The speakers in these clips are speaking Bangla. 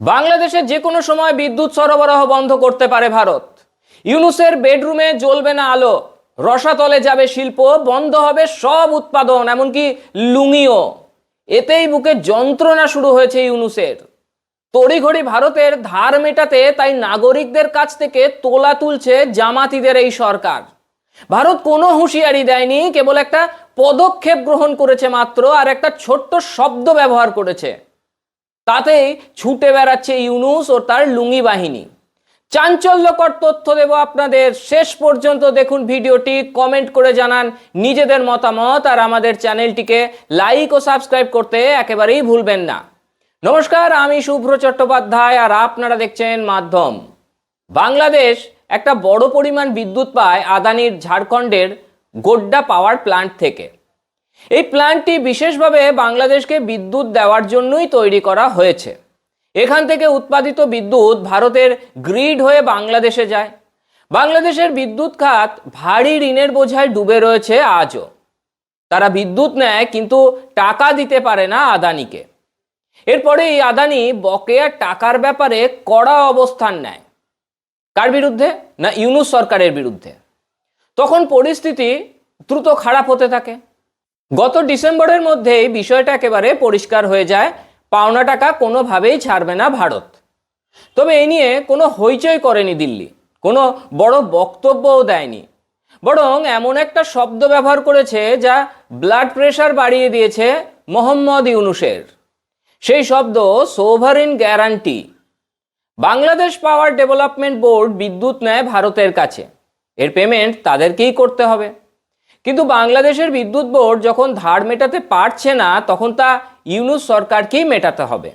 বাংলাদেশে যে কোনো সময় বিদ্যুৎ সরবরাহ বন্ধ করতে পারে ভারত। ইউনুসের বেডরুমে জ্বলবে না আলো। রসাতলে যাবে শিল্প, বন্ধ হবে সব উৎপাদন, এমনকি লুঙিও এতেই বুকে যন্ত্রণা শুরু হয়েছে ইউনুসের। তড়িঘড়ি ভারতের ধার মেটাতে তাই নাগরিকদের কাছ থেকে তোলা তুলছে জামাতিদের এই সরকার। ভারত কোনো হুঁশিয়ারি দেয়নি, কেবল একটা পদক্ষেপ গ্রহণ করেছে মাত্র আর একটা ছোট্ট শব্দ ব্যবহার করেছে। তাতেই ছুটে বেড়াচ্ছে ইউনুস ও তার লুঙ্গি বাহিনী। চাঞ্চল্যকর তথ্য দেব আপনাদের। শেষ পর্যন্ত দেখুন ভিডিওটি, কমেন্ট করে জানান নিজেদের মতামত আর আমাদের চ্যানেলটিকে লাইক ও সাবস্ক্রাইব করতে একেবারেই ভুলবেন না। নমস্কার, আমি শুভ্র চট্টোপাধ্যায় আর আপনারা দেখছেন মাধ্যম। বাংলাদেশ একটা বড় পরিমাণ বিদ্যুৎ পায় আদানির ঝাড়খণ্ডের গোড্ডা পাওয়ার প্ল্যান্ট থেকে। এই প্ল্যান্টটি বিশেষভাবে বাংলাদেশকে বিদ্যুৎ দেওয়ার জন্যই তৈরি করা হয়েছে। এখান থেকে উৎপাদিত বিদ্যুৎ ভারতের গ্রিড হয়ে বাংলাদেশে যায়। বাংলাদেশের বিদ্যুৎ খাত ভারী ঋণের বোঝায় ডুবে রয়েছে আজও। তারা বিদ্যুৎ নেয় কিন্তু টাকা দিতে পারে না আদানিকে। এরপরে এই আদানি বকেয়া টাকার ব্যাপারে কড়া অবস্থান নেয়। কার বিরুদ্ধে? না ইউনুস সরকারের বিরুদ্ধে। তখন পরিস্থিতি দ্রুত খারাপ হতে থাকে। গত ডিসেম্বরের মধ্যেই বিষয়টা একেবারে পরিষ্কার হয়ে যায়। পাওনা টাকা কোনোভাবেই ছাড়বে না ভারত। তবে এ নিয়ে কোনো হইচই করেনি দিল্লি। কোনো বড় বক্তব্যও দেয়নি। বরং এমন একটা শব্দ ব্যবহার করেছে যা ব্লাড প্রেশার বাড়িয়ে দিয়েছে মোহাম্মদ ইউনুসের। সেই শব্দ sovereign guarantee Bangladesh power development board বিদ্যুৎ নেয় ভারতের কাছে। এর পেমেন্ট তাদেরকেই করতে হবে। কিন্তু বাংলাদেশের বিদ্যুৎ বোর্ড যখন ধার মেটাতে পারছে না, তখন তা ইউনুস সরকারকেই মেটাতে হবে।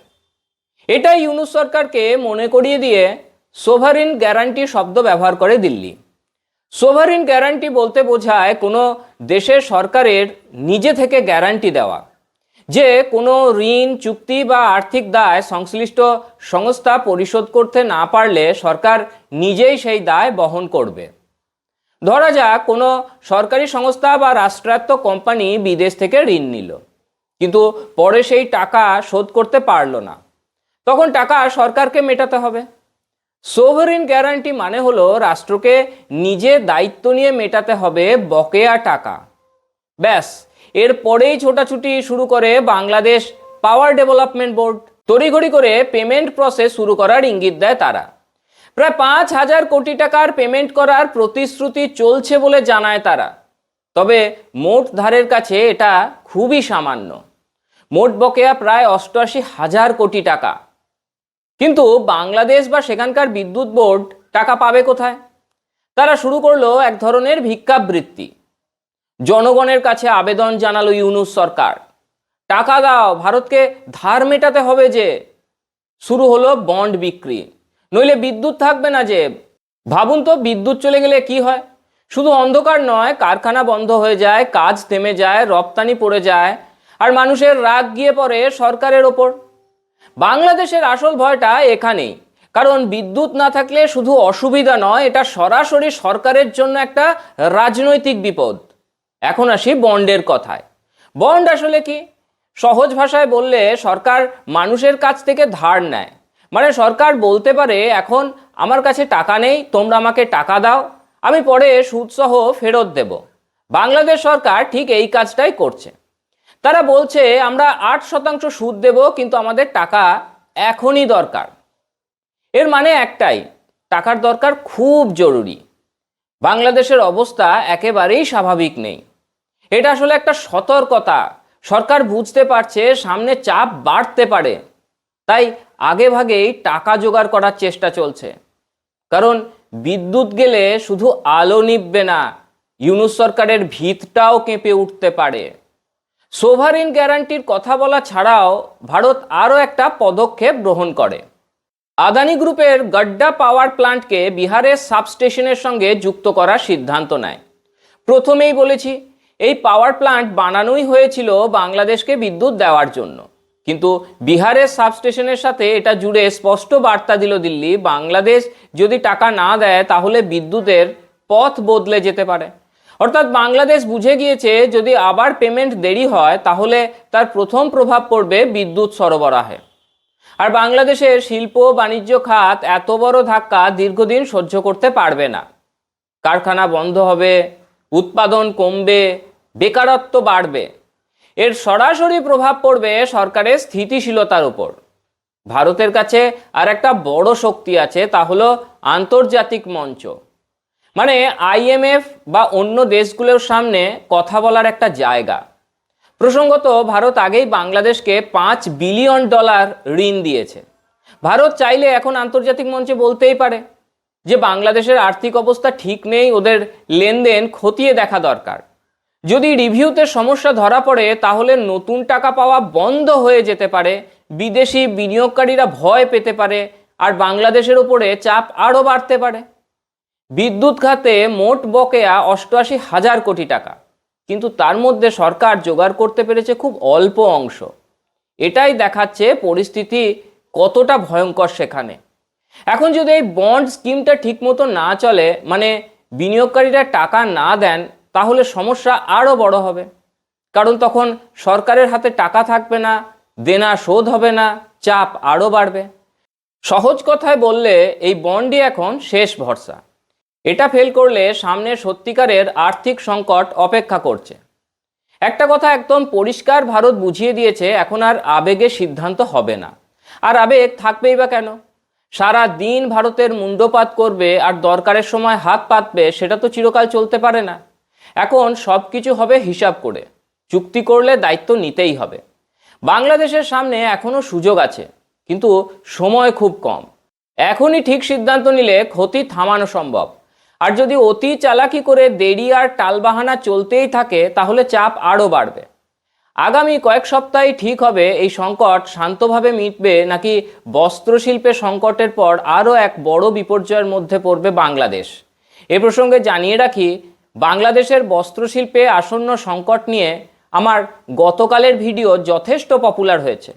এটা ইউনুস সরকারকে মনে করিয়ে দিয়ে সোভারিন গ্যারান্টি শব্দ ব্যবহার করে দিল্লি। সোভারিন গ্যারান্টি বলতে বোঝায় কোনো দেশের সরকারের নিজে থেকে গ্যারান্টি দেওয়া, যে কোনো ঋণ, চুক্তি বা আর্থিক দায় সংশ্লিষ্ট সংস্থা পরিশোধ করতে না পারলে সরকার নিজেই সেই দায় বহন করবে। ধরা যাক কোনো সরকারি সংস্থা বা রাষ্ট্রায়ত্ত কোম্পানি বিদেশ থেকে ঋণ নিল। কিন্তু পরে সেই টাকা শোধ করতে পারল না। তখন টাকা সরকারকে মেটাতে হবে। সোভারিন গ্যারান্টি মানে হলো রাষ্ট্রকে নিজে দায়িত্ব নিয়ে মেটাতে হবে বকেয়া টাকা। ব্যাস এরপরেই ছোটাছুটি শুরু করে বাংলাদেশ পাওয়ার ডেভেলপমেন্ট বোর্ড। তড়িঘড়ি করে পেমেন্ট প্রসেস শুরু করার ইঙ্গিত দেয় তারা। প্রায় পাঁচ হাজার কোটি টাকার পেমেন্ট করার প্রতিশ্রুতি চলছে বলে জানায় তারা। তবে মোট ধারের কাছে এটা খুবই সামান্য। মোট বকেয়া প্রায় অষ্টআশি হাজার কোটি টাকা। কিন্তু বাংলাদেশ বা সেখানকার বিদ্যুৎ বোর্ড টাকা পাবে কোথায়? তারা শুরু করল এক ধরনের ভিক্ষাবৃত্তি। জনগণের কাছে আবেদন জানালো ইউনুস সরকার। টাকা দাও, ভারতকে ধার মেটাতে হবে যে শুরু হলো বন্ড বিক্রি। নইলে বিদ্যুৎ থাকবে না যে। ভাবুন তো, বিদ্যুৎ চলে গেলে কি হয়? শুধু অন্ধকার নয়, কারখানা বন্ধ হয়ে যায়, কাজ থেমে যায়, রপ্তানি পড়ে যায়, আর মানুষের রাগ গিয়ে পড়ে সরকারের ওপর। বাংলাদেশের আসল ভয়টা এখানেই। কারণ বিদ্যুৎ না থাকলে শুধু অসুবিধা নয়, এটা সরাসরি সরকারের জন্য একটা রাজনৈতিক বিপদ। এখন আসি বন্ডের কথায়। বন্ড আসলে কি? সহজ ভাষায় বললে সরকার মানুষের কাছ থেকে ধার নেয়। মানে সরকার বলতে পারে, এখন আমার কাছে টাকা নেই, তোমরা আমাকে টাকা দাও, আমি পরে সুদসহ ফেরত দেব। বাংলাদেশ সরকার ঠিক এই কাজটাই করছে। তারা বলছে, আমরা আট শতাংশ সুদ দেব, কিন্তু আমাদের টাকা এখনই দরকার। এর মানে একটাই, টাকার দরকার খুব জরুরি। বাংলাদেশের অবস্থা একেবারেই স্বাভাবিক নেই। এটা আসলে একটা সতর্কতা। সরকার বুঝতে পারছে, সামনে চাপ বাড়তে পারে। তাই আগে ভাগেই টাকা জোগাড় করার চেষ্টা চলছে। কারণ বিদ্যুৎ গেলে শুধু আলো নিববে না, ইউনুস সরকারের ভিতটাও কেঁপে উঠতে পারে। সোভারিন গ্যারান্টির কথা বলা ছাড়াও ভারত আরও একটা পদক্ষেপ গ্রহণ করে। আদানি গ্রুপের গড্ডা পাওয়ার প্লান্টকে বিহারের সাবস্টেশনের সঙ্গে যুক্ত করার সিদ্ধান্ত নেয়। প্রথমেই বলেছি, এই পাওয়ার প্লান্ট বানানোই হয়েছিল বাংলাদেশকে বিদ্যুৎ দেওয়ার জন্য। কিন্তু বিহারের সাবস্টেশনের সাথে এটা জুড়ে স্পষ্ট বার্তা দিল দিল্লি, বাংলাদেশ যদি টাকা না দেয় তাহলে বিদ্যুতের পথ বদলে যেতে পারে। অর্থাৎ বাংলাদেশ বুঝে গিয়েছে যদি আবার পেমেন্ট দেরি হয় তাহলে তার প্রথম প্রভাব পড়বে বিদ্যুৎ সরবরাহে। আর বাংলাদেশের শিল্প, বাণিজ্য খাত এত বড় ধাক্কা দীর্ঘদিন সহ্য করতে পারবে না। কারখানা বন্ধ হবে, উৎপাদন কমবে, বেকারত্ব বাড়বে। এর সরাসরি প্রভাব পড়বে সরকারের স্থিতিশীলতার উপর। ভারতের কাছে আর একটা বড় শক্তি আছে, তা হলো আন্তর্জাতিক মঞ্চ। মানে আইএমএফ বা অন্য দেশগুলোর সামনে কথা বলার একটা জায়গা। প্রসঙ্গত, ভারত আগেই বাংলাদেশকে পাঁচ বিলিয়ন ডলার ঋণ দিয়েছে। ভারত চাইলে এখন আন্তর্জাতিক মঞ্চে বলতেই পারে যে, বাংলাদেশের আর্থিক অবস্থা ঠিক নেই, ওদের লেনদেন খতিয়ে দেখা দরকার। যদি রিভিউতে সমস্যা ধরা পড়ে, তাহলে নতুন টাকা পাওয়া বন্ধ হয়ে যেতে পারে, বিদেশি বিনিয়োগকারীরা ভয় পেতে পারে, আর বাংলাদেশের উপরে চাপ আরও বাড়তে পারে। বিদ্যুৎ খাতে মোট বকেয়া অষ্টআশি হাজার কোটি টাকা, কিন্তু তার মধ্যে সরকার জোগাড় করতে পেরেছে খুব অল্প অংশ। এটাই দেখাচ্ছে পরিস্থিতি কতটা ভয়ঙ্কর সেখানে। এখন যদি এই বন্ড স্কিমটা ঠিকমতো না চলে মানে বিনিয়োগকারীরা টাকা না দেন তাহলে সমস্যা আরও বড় হবে। কারণ তখন সরকারের হাতে টাকা থাকবে না, দেনা শোধ হবে না, চাপ আরও বাড়বে। সহজ কথায় বললে, এই বন্ডই এখন শেষ ভরসা। এটা ফেল করলে সামনে সত্যিকারের আর্থিক সংকট অপেক্ষা করছে। একটা কথা একদম পরিষ্কার ভারত বুঝিয়ে দিয়েছে, এখন আর আবেগে সিদ্ধান্ত হবে না। আর আবেগ থাকবেই বা কেন? সারা দিন ভারতের মুন্ডপাত করবে আর দরকারের সময় হাত পাতবে, সেটা তো চিরকাল চলতে পারে না। এখন সব কিছু হবে হিসাব করে। চুক্তি করলে দায়িত্ব নিতেই হবে। বাংলাদেশের সামনে এখনও সুযোগ আছে, কিন্তু সময় খুব কম। এখনই ঠিক সিদ্ধান্ত নিলে ক্ষতি থামানো সম্ভব। আর যদি অতি চালাকি করে দেরি আর টালবাহানা চলতেই থাকে, তাহলে চাপ আরও বাড়বে। আগামী কয়েক সপ্তাহে ঠিক হবে এই সংকট শান্তভাবে মিটবে নাকি বস্ত্রশিল্পে সংকটের পর আরও এক বড় বিপর্যয়ের মধ্যে পড়বে বাংলাদেশ। এ প্রসঙ্গে জানিয়ে রাখি বাংলাদেশের বস্ত্রশিল্পে আসন্ন সংকট নিয়ে আমার গতকালের ভিডিও যথেষ্ট পপুলার হয়েছে।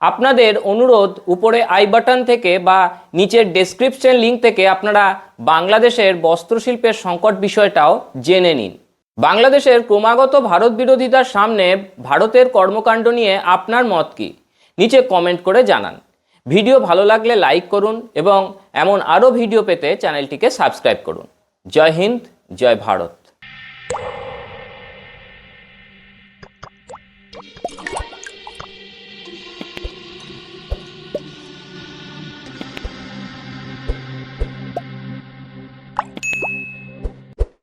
আপনাদের অনুরোধ উপরে আই বাটন থেকে বা নিচের ডেসক্রিপশন লিঙ্ক থেকে আপনারা বাংলাদেশের বস্ত্রশিল্পের সংকট বিষয়টাও জেনে নিন। বাংলাদেশের ক্রমাগত ভারত বিরোধিতার সামনে ভারতের কর্মকাণ্ড নিয়ে আপনার মত কি? নিচে কমেন্ট করে জানান। ভিডিও ভালো লাগলে লাইক করুন এবং এমন আরও ভিডিও পেতে চ্যানেলটিকে সাবস্ক্রাইব করুন। জয় হিন্দ, জয় ভারত। you